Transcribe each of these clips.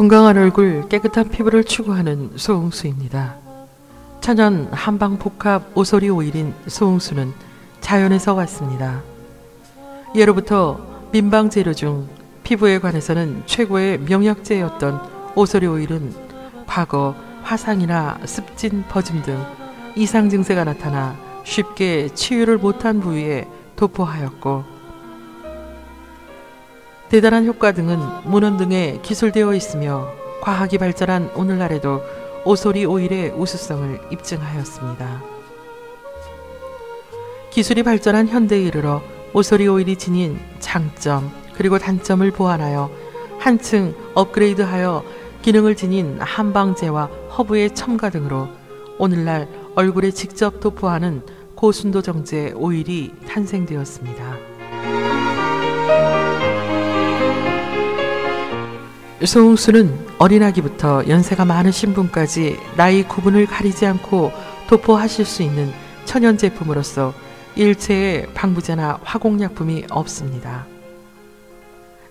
건강한 얼굴, 깨끗한 피부를 추구하는 소홍수입니다. 천연 한방 복합 오소리 오일인 소홍수는 자연에서 왔습니다. 예로부터 민방 재료 중 피부에 관해서는 최고의 명약제였던 오소리 오일은 과거 화상이나 습진, 버짐 등 이상 증세가 나타나 쉽게 치유를 못한 부위에 도포하였고 대단한 효과 등은 문헌 등에 기술되어 있으며 과학이 발전한 오늘날에도 오소리 오일의 우수성을 입증하였습니다. 기술이 발전한 현대에 이르러 오소리 오일이 지닌 장점 그리고 단점을 보완하여 한층 업그레이드하여 기능을 지닌 한방제와 허브의 첨가 등으로 오늘날 얼굴에 직접 도포하는 고순도 정제 오일이 탄생되었습니다. 소홍수는 어린아기부터 연세가 많으신 분까지 나이 구분을 가리지 않고 도포하실 수 있는 천연 제품으로서 일체의 방부제나 화공약품이 없습니다.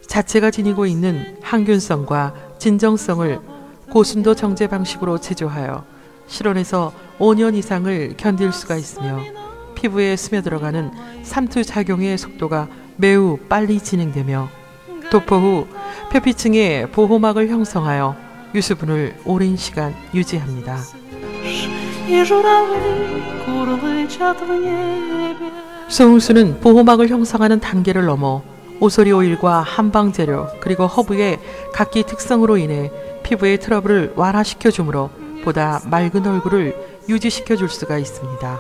자체가 지니고 있는 항균성과 진정성을 고순도 정제 방식으로 제조하여 실온에서 5년 이상을 견딜 수가 있으며 피부에 스며들어가는 삼투 작용의 속도가 매우 빨리 진행되며 도포 후 표피층에 보호막을 형성하여 유수분을 오랜 시간 유지합니다. 소홍수는 보호막을 형성하는 단계를 넘어 오소리 오일과 한방 재료 그리고 허브의 각기 특성으로 인해 피부의 트러블을 완화시켜 주므로 보다 맑은 얼굴을 유지시켜 줄 수가 있습니다.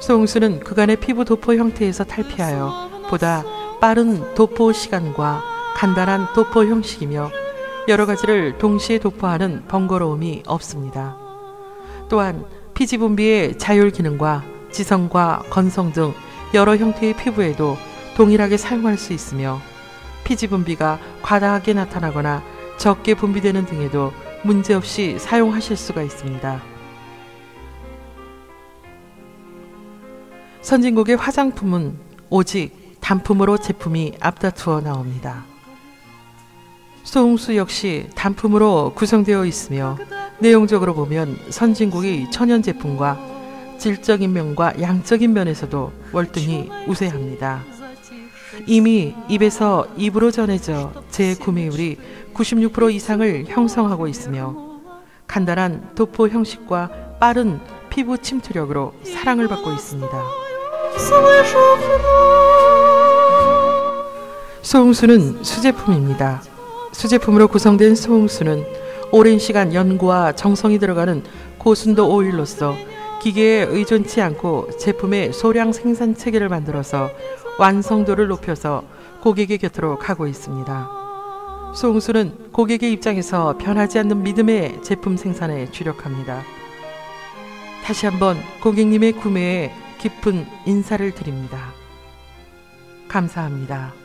소홍수는 그간의 피부 도포 형태에서 탈피하여 보다 빠른 도포 시간과 간단한 도포 형식이며 여러 가지를 동시에 도포하는 번거로움이 없습니다. 또한 피지 분비의 자율 기능과 지성과 건성 등 여러 형태의 피부에도 동일하게 사용할 수 있으며 피지 분비가 과다하게 나타나거나 적게 분비되는 등에도 문제없이 사용하실 수가 있습니다. 선진국의 화장품은 오직 단품으로 제품이 앞다투어 나옵니다. 소홍수 역시 단품으로 구성되어 있으며 내용적으로 보면 선진국의 천연 제품과 질적인 면과 양적인 면에서도 월등히 우세합니다. 이미 입에서 입으로 전해져 재구매율이 96% 이상을 형성하고 있으며 간단한 도포 형식과 빠른 피부 침투력으로 사랑을 받고 있습니다. 소홍수는 수제품입니다. 수제품으로 구성된 소홍수는 오랜 시간 연구와 정성이 들어가는 고순도 오일로서 기계에 의존치 않고 제품의 소량 생산 체계를 만들어서 완성도를 높여서 고객의 곁으로 가고 있습니다. 소홍수는 고객의 입장에서 변하지 않는 믿음의 제품 생산에 주력합니다. 다시 한번 고객님의 구매에 깊은 인사를 드립니다. 감사합니다.